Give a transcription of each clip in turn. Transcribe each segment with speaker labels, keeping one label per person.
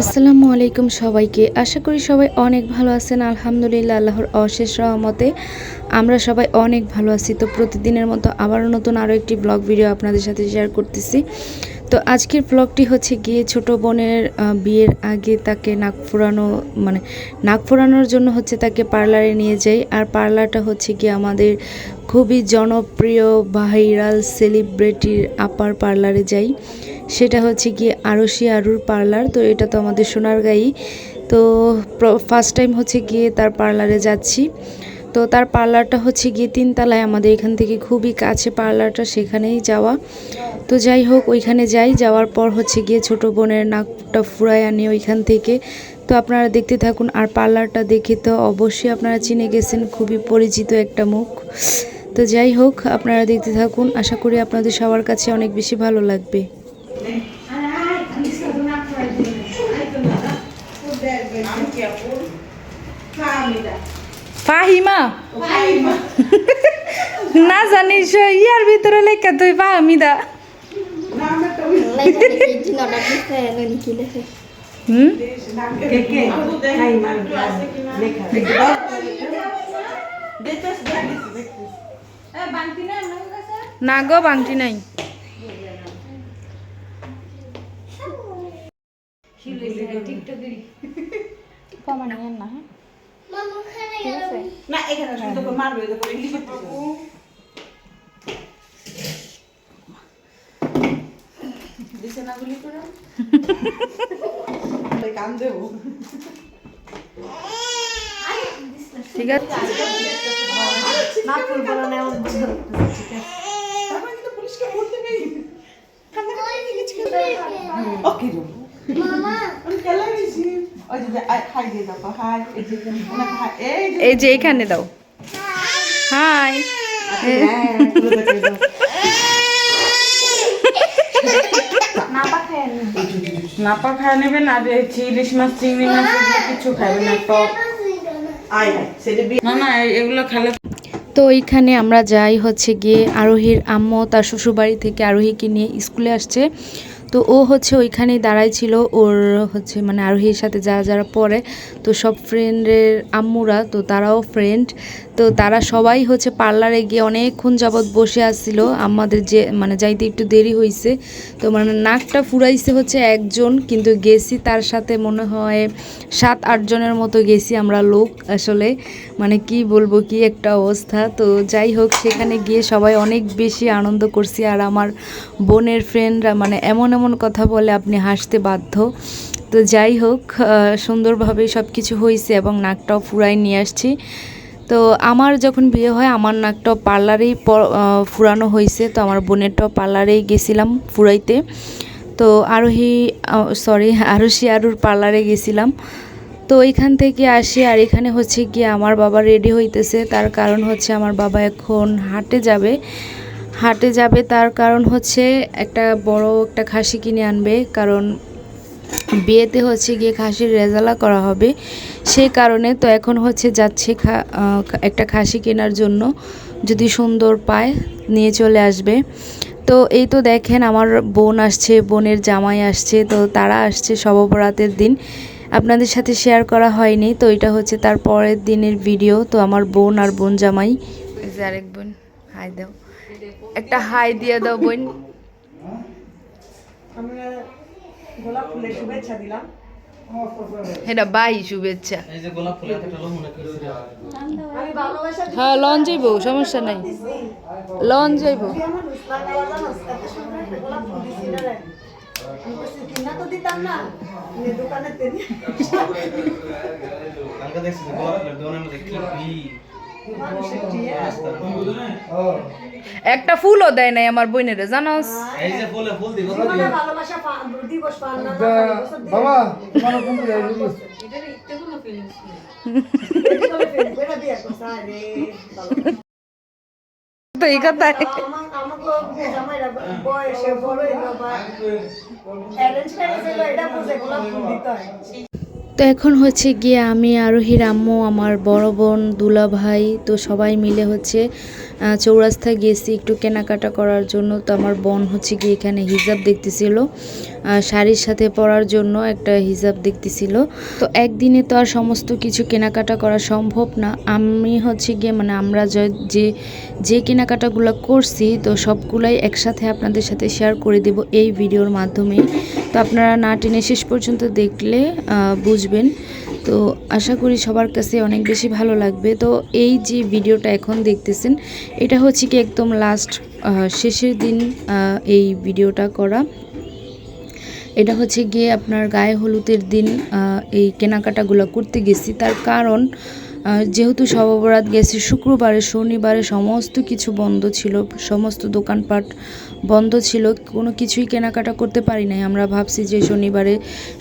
Speaker 1: আসসালামু আলাইকুম সবাইকে। আশা করি সবাই অনেক ভালো আছেন। আলহামদুলিল্লাহ, আল্লাহর অশেষ রহমতে আমরা সবাই অনেক ভালো আছি। তো প্রতিদিনের মতো আবারও নতুন আরও একটি ব্লগ ভিডিও আপনাদের সাথে শেয়ার করতেছি। তো আজকের ব্লগটি হচ্ছে গিয়ে ছোট বোনের বিয়ের আগে তাকে নাক ফোরানো মানে নাক ফোরানোর জন্য হচ্ছে তাকে পার্লারে নিয়ে যাই। আর পার্লারটা হচ্ছে গিয়ে আমাদের খুবই জনপ্রিয় ভাইরাল সেলিব্রিটির আপার পার্লারে যাই। সেটা হচ্ছে গিয়ে আরশি আরুর পার্লার, তো এটা তো আমাদের সোনারগাঁই। তো ফার্স্ট টাইম হচ্ছে গিয়ে তার পার্লারে যাচ্ছি। তো তার পার্লারটা হচ্ছে গিয়ে তিনতলায় আমাদের এখান থেকে খুবই কাছে পার্লারটা সেখানেই যাওয়া। তো যাই হোক ওইখানে যাই। যাওয়ার পর হচ্ছে গিয়ে ছোট বোনের নাকটা ফুরায় আনি ওইখান থেকে। তো আপনারা দেখতে থাকুন আর পার্লারটা দেখে তো অবশ্যই আপনারা চিনে গেছেন খুবই পরিচিত একটা মুখ। তো যাই হোক আপনারা দেখতে থাকুন আশা করি আপনাদের সবার কাছে অনেক বেশি ভালো লাগবে। ফাহিমা। না জানিস ইয়ার ভিতরে লেখা তুই ফাহমিদা। হুম না গো বাংটি নাই
Speaker 2: না এখানে মারবে না গুলি করে? কান দেবো।
Speaker 1: ঠিক আছে।
Speaker 2: না ফুল না এমন বন্ধ তারপর কিন্তু পুলিশকে বলতে নেই। কান্না করে ইংলিশ করে ওকে রুম। মামা। আমি খেলা গেছি ওই যে হাই দিয়ে দাও হাই। এই যে অনেক হাই। এই যে
Speaker 1: এই যে এখানে দাও। হাই
Speaker 2: হ্যাঁ পুরো দেখে দাও নাপা খায় নেবেন আর এই ইলিশ মাছ চিংড়ি মাছ এগুলো কিছু খাবেন না টক। না না এগুলো খেলে
Speaker 1: তো এইখানে আমরা যাই হচ্ছে গিয়ে আরোহীর আম্মু তার শ্বশুরবাড়ি থেকে আরোহীকে নিয়ে স্কুলে আসছে। তো ও হচ্ছে ওইখানেই দাঁড়াই ছিল। ওর হচ্ছে মানে আরোহীর সাথে যারা যারা পড়ে, তো সব ফ্রেন্ডের আম্মুরা, তো তারাও ফ্রেন্ড তো তারা সবাই হচ্ছে পার্লারে গিয়ে অনেকক্ষণ যাবৎ বসে আসছিল। আমাদের যে মানে যাইতে একটু দেরি হয়েছে তো মানে নাকটা ফুরাইছে হচ্ছে একজন, কিন্তু গেছি তার সাথে মনে হয় সাত আটজনের মতো গেছি আমরা লোক আসলে। মানে কি বলব, কি একটা অবস্থা। তো যাই হোক, সেখানে গিয়ে সবাই অনেক বেশি আনন্দ করছি। আর আমার বোনের ফ্রেন্ডরা মানে এমন এমন কথা বলে আপনি হাসতে বাধ্য। তো যাই হোক সুন্দরভাবে সব কিছু হয়েছে এবং নাকটাও ফুরাই নিয়ে আসছি। তো আমার যখন বিয়ে হয়, আমার নাকটাও পার্লারেই ফুরানো হয়েছে তো আমার বোনেরটাও পার্লারেই গেছিলাম ফুরাইতে। তো আরোহী সরি আরুষি আরুর পার্লারে গেছিলাম। তো এখান থেকে আসি আর এখানে হচ্ছে গিয়ে আমার বাবা রেডি হইতেছে। তার কারণ হচ্ছে আমার বাবা এখন হাটে যাবে। হাটে যাবে তার কারণ হচ্ছে একটা বড় একটা খাসি কিনে আনবে, কারণ বিয়েতে হচ্ছে গিয়ে খাসির রেজালা করা হবে। সেই কারণে তো এখন হচ্ছে যাচ্ছে একটা খাসি কেনার জন্য। যদি সুন্দর পায়, নিয়ে চলে আসবে। তো এই তো দেখেন আমার বোন আসছে, বোনের জামাই আসছে, তো তারা আসছে সববরাতের দিন। আপনাদের সাথে শেয়ার করা হয়নি, তো এটা হচ্ছে তার পরের দিনের ভিডিও তো আমার বোন আর বোন জামাই। আরেক বোন। হাই দাও। একটা হাই দিয়ে দাও বোন।
Speaker 2: আমরা গোলাপ ফুলের শুভেচ্ছা দিলাম।
Speaker 1: এটা বাই শুভেচ্ছা। হ্যাঁ লন যাইবো সমস্যা নাই। লন যাইবো।
Speaker 2: দোকানে তেনি
Speaker 3: কালকে দেখছি যে গোলাপ ফুলের দোকানের মধ্যে কি ভিড়।
Speaker 2: মানুষের টিয়া
Speaker 1: একটা ফুলও দেয় নাই আমার বোনের জানোস?
Speaker 3: এই যে ফুলে ফুল দিব।
Speaker 2: জীবনে ভালোবাসা পা- দিবস পালন না বাবা তোমার কোন
Speaker 1: তো এই কথায়
Speaker 2: বয়সে বড় হইল বা অ্যারেঞ্জ ম্যারেজ হইল এটা বুঝে গোলাপ ফুল দিতে হয়।
Speaker 1: তো এখন হচ্ছে গিয়ে আমি আরোহীর আম্মু আমার বড় বোন দুলা ভাই তো সবাই মিলে হচ্ছে চৌরাস্তায় গেছি একটু কেনাকাটা করার জন্য। তো আমার বোন হচ্ছে গিয়ে এখানে হিজাব দেখতেছিল শাড়ির সাথে পরার জন্য একটা হিজাব দেখতেছিল। তো একদিনে তো আর সমস্ত কিছু কেনাকাটা করা সম্ভব না। আমি হচ্ছে গিয়ে মানে আমরা যে- যে কেনাকাটাগুলো করছি তো সবগুলাই একসাথে আপনাদের সাথে শেয়ার করে দেব এই ভিডিওর মাধ্যমে। তো আপনারা না টেনে শেষ পর্যন্ত দেখলে আহ, বুঝবেন তো আশা করি সবার কাছে অনেক বেশি ভালো লাগবে। তো এই যে ভিডিওটা এখন দেখতেছেন, এটা হচ্ছে কি একদম লাস্ট শেষের দিন এই ভিডিওটা করা। এটা হচ্ছে গিয়ে আপনার গায়ে হলুদের দিন এই কেনাকাটাগুলো করতে গেছি। তার কারণ যেহেতু সব অপরাধ গেছি, শুক্রবারে, শনিবারে সমস্ত কিছু বন্ধ ছিল, সমস্ত দোকানপাট বন্ধ ছিল, কোনো কিছুই কেনাকাটা করতে পারি নাই। আমরা ভাবছি যে শনিবারে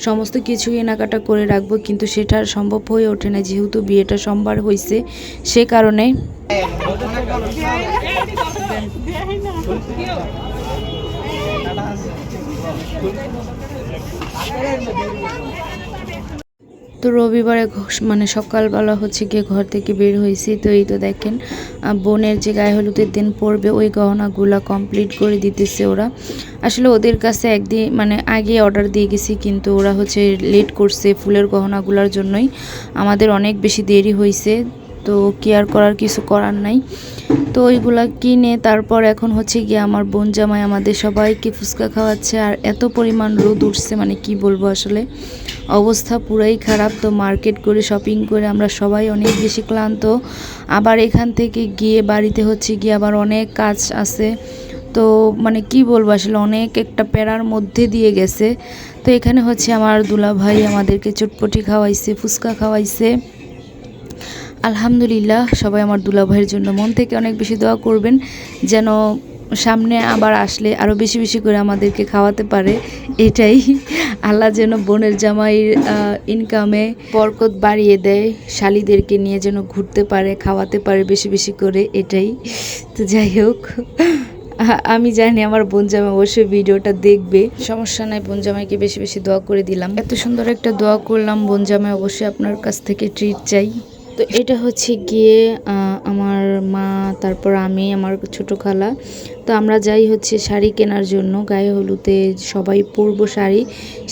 Speaker 1: সমস্ত কিছু কেনাকাটা করে রাখব, কিন্তু সেটা সম্ভব হয়ে ওঠে না। যেহেতু বিয়েটা সোমবার হয়েছে সে কারণে তো রবিবারে মানে সকালবেলা হচ্ছে গিয়ে ঘর থেকে বের হয়েছি। তো এই তো দেখেন বোনের যে গায়ে হলুদের দিন পড়বে, ওই গহনাগুলা কমপ্লিট করে দিতেছে ওরা। আসলে ওদের কাছে একদিন মানে আগে অর্ডার দিয়ে গেছি, কিন্তু ওরা হচ্ছে লেট করছে ফুলের গহনাগুলোর জন্যই। আমাদের অনেক বেশি দেরি হয়েছে তো কেয়ার করার কিছু করার নাই। তো ওইগুলা কিনে তারপর এখন হচ্ছে গিয়ে আমার বোন জামাই আমাদের সবাইকে ফুচকা খাওয়াচ্ছে আর এত পরিমাণ রোদ উঠছে মানে কি বলব আসলে? অবস্থা পুরাই খারাপ, তো মার্কেট করে শপিং করে আমরা সবাই অনেক বেশি ক্লান্ত। আবার এখান থেকে গিয়ে বাড়িতে হচ্ছে গিয়ে আবার অনেক কাজ আছে। তো মানে কি বলব আসলে, অনেক একটা প্যারার মধ্যে দিয়ে গেছে। তো এখানে হচ্ছে আমার দুলা ভাই আমাদেরকে চটপটি খাওয়াইছে, ফুচকা খাওয়াইছে। আলহামদুলিল্লাহ, সবাই আমার দুলা ভাইয়ের জন্য মন থেকে অনেক বেশি দোয়া করবেন, যেন সামনে আবার আসলে আরও বেশি বেশি করে আমাদেরকে খাওয়াতে পারে। এটাই। আল্লাহ যেন বোনের জামাইয়ের ইনকামে বরকত বাড়িয়ে দেয়, শালিদেরকে নিয়ে যেন ঘুরতে পারে, খাওয়াতে পারে বেশি বেশি করে, এটাই। তো যাই হোক, আমি জানি আমার বোন জামাই অবশ্যই ভিডিওটা দেখবে। সমস্যা নাই, বোন জামাইকে বেশি বেশি দোয়া করে দিলাম। এত সুন্দর একটা দোয়া করলাম, বোন জামাই অবশ্যই আপনার কাছ থেকে ট্রিট চাই। তো এটা হচ্ছে গিয়ে আমার মা, তারপর আমি, আমার ছোট খালা। তো আমরা যাই হচ্ছে শাড়ি কেনার জন্য, গায়ে হলুদে সবাই পূর্ব শাড়ি।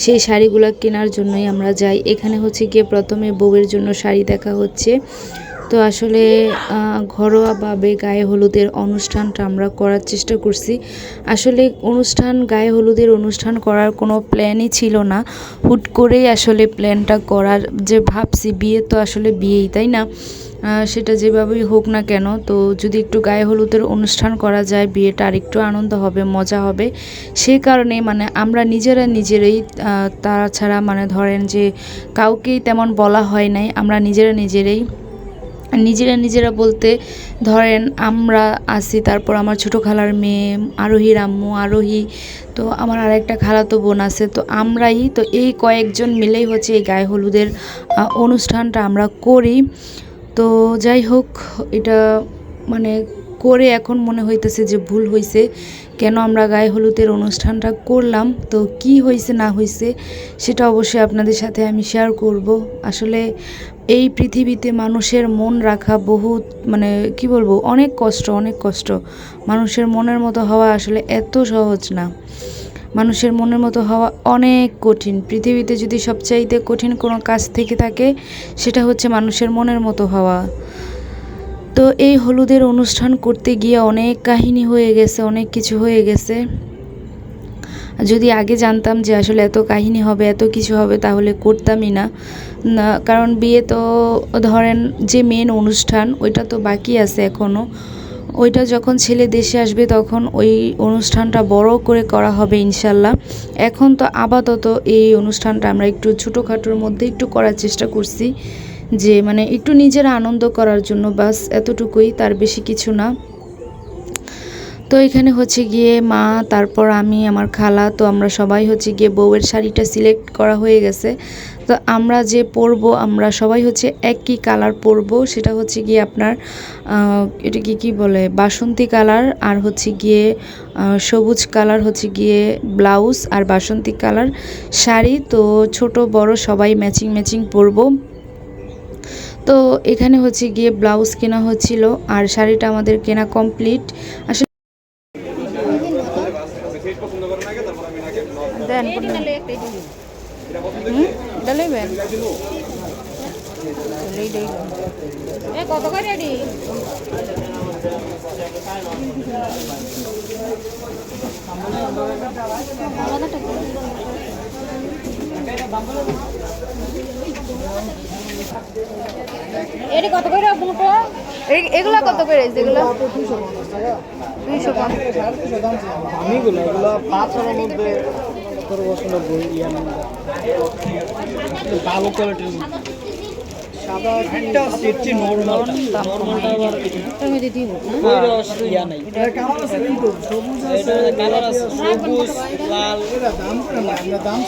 Speaker 1: সেই শাড়িগুলো কেনার জন্যই আমরা যাই। এখানে হচ্ছে গিয়ে প্রথমে বউয়ের জন্য শাড়ি দেখা হচ্ছে। তো আসলে ঘরোয়াভাবে গায়ে হলুদের অনুষ্ঠানটা আমরা করার চেষ্টা করছি। আসলে অনুষ্ঠান, গায়ে হলুদের অনুষ্ঠান করার কোনো প্ল্যানই ছিল না। হুট করেই আসলে প্ল্যানটা করার যে ভাবছি, বিয়ে তো আসলে বিয়েই, তাই না? সেটা যেভাবেই হোক না কেন, তো যদি একটু গায়ে হলুদের অনুষ্ঠান করা যায়, বিয়েটা আর একটু আনন্দ হবে, মজা হবে। সেই কারণে মানে আমরা নিজেরা নিজেরাই তাছাড়া মানে ধরেন যে কাউকেই তেমন বলা হয় নাই, আমরা নিজেরা নিজেরাই নিজেরা নিজেরা বলতে ধরেন আমরা আসি তারপর আমার ছোট খালার মেয়ে আরোহীর আম্মু আরোহী, তো আমার আরেকটা খালাতো বোন আছে, তো আমরাই, তো এই কয়েকজন মিলেই হচ্ছে এই গায়ে হলুদের অনুষ্ঠানটা আমরা করি। তো যাই হোক, এটা মানে করে এখন মনে হইতেছে যে ভুল হয়েছে কেন আমরা গায়ে হলুদের অনুষ্ঠানটা করলাম, তো কি হয়েছে না হয়েছে সেটা অবশ্যই আপনাদের সাথে আমি শেয়ার করব। আসলে এই পৃথিবীতে মানুষের মন রাখা বহুত মানে কি বলব, অনেক কষ্ট অনেক কষ্ট। মানুষের মনের মতো হওয়া আসলে এত সহজ না। মানুষের মনের মতো হওয়া অনেক কঠিন। পৃথিবীতে যদি সবচাইতে কঠিন কোনো কাজ থেকে থাকে, সেটা হচ্ছে মানুষের মনের মতো হওয়া। তো এই হলুদের অনুষ্ঠান করতে গিয়ে অনেক কাহিনী হয়ে গেছে, অনেক কিছু হয়ে গেছে। যদি আগে জানতাম যে আসলে এত কাহিনী হবে, এত কিছু হবে, তাহলে করতামই না। কারণ বিয়ে তো ধরেন যে মেন অনুষ্ঠান, ওইটা তো বাকি আছে এখনও ওইটা যখন ছেলে দেশে আসবে তখন ওই অনুষ্ঠানটা বড় করে করা হবে ইনশাল্লাহ। এখন তো আপাতত এই অনুষ্ঠানটা আমরা একটু ছোটোখাটোর মধ্যে একটু করার চেষ্টা করছি। যে মানে একটু নিজেরা আনন্দ করার জন্য বাস, এতটুকুই, তার বেশি কিছু না। তো এখানে হচ্ছে গিয়ে মা, তারপর আমি, আমার খালা, তো আমরা সবাই হচ্ছে গিয়ে বউয়ের শাড়িটা সিলেক্ট করা হয়ে গেছে। তো আমরা যে পরবো, আমরা সবাই হচ্ছে একই কালার পরবো, সেটা হচ্ছে গিয়ে আপনার এটা কি কি বলে, বাসন্তী কালার আর হচ্ছে গিয়ে সবুজ কালার হচ্ছে গিয়ে ব্লাউজ আর বাসন্তী কালার শাড়ি। তো ছোট, বড় সবাই ম্যাচিং ম্যাচিং পরবো। তো এখানে হচ্ছে গিয়ে ব্লাউজ কেনা হচ্ছিল আর শাড়িটা আমাদের কেনা কমপ্লিট। আসলে দেন ডালইবেন
Speaker 4: কত করে রেডি? এটি কত করে বুটো
Speaker 1: এগুলা কত করে এগুলো দুইশো
Speaker 5: আমিগুলো এগুলো পাঁচ হাজার মধ্যে করব ভালো কোয়ালিটির সবুজ লাল। দাম দাম